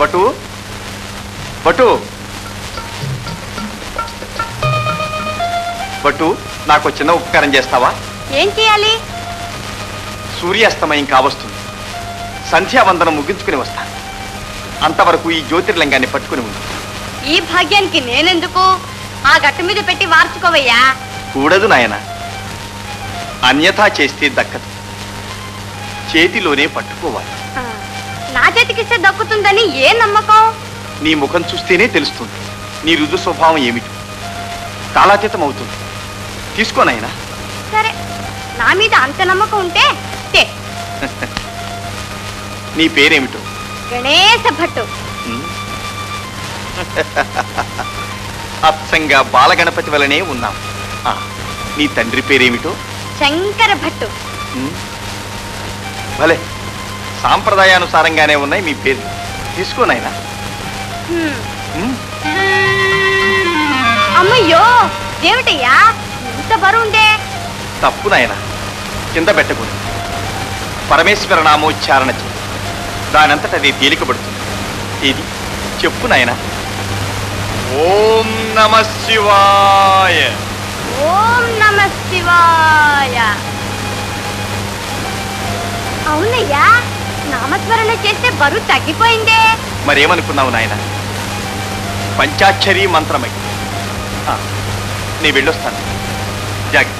But but but నాకు చిన్న ఉపకారం చేస్తావా? ఏం చేయాలి? సూర్యాస్తమయం కావస్తుంది. సంధ్యావందనం ముగించుకుని వస్తాను అంతవరకు ఈ జ్యోతిర్లింగాన్ని పట్టుకుని ఉంది ఈ భాగ్యానికి నేనెందుకు? ఆ గట్టు మీద పెట్టి వార్చుకోవయ్యా కూడదు నాయన. అన్యథా చేస్తే దక్కదు. చేతిలోనే పట్టుకోవాలి. చేతికిస్తే దక్కుతుందని ఏ నమ్మకం? నీ ముఖం చూస్తేనే తెలుస్తుంది. నీ రుజు స్వభావం ఏమిటి? కాలాతీతం అవుతుంది తీసుకో నాయనా. సరే నా మీద అంత నమ్మకం ఉంటే నీ పేరేమిటో? గణేశ భట్టు. అచ్చంగా బాలగణపతి వలనే ఉన్నాం. ఆ, నీ తండ్రి పేరేమిటో? శంకర భట్టు. భలే. సాంప్రదాయానుసారంగానే ఉన్నాయి మీ పేరు తీసుకో నాయనా. హ్మ్. ఉమ్. అమ్మయ్యో ఏమిటయ్యా? ఇంత బరువుందే తప్పు నాయన. కింద పెట్టకూడదు. పరమేశ్వర నామోచ్చారణ చే దానంతట అది తేలికబడుతుంది ఇది చెప్పు నాయన. ఓం నమ శివాయ. ఓం నమ శివాయ. అవునయ్యా. నామస్మరణ చేస్తే బరువు తగ్గిపోయిందే. మరేమనుకున్నావు నాయన? పంచాక్షరీ మంత్రమై. నీ వెళ్ళొస్తాను. జాగ్రత్త.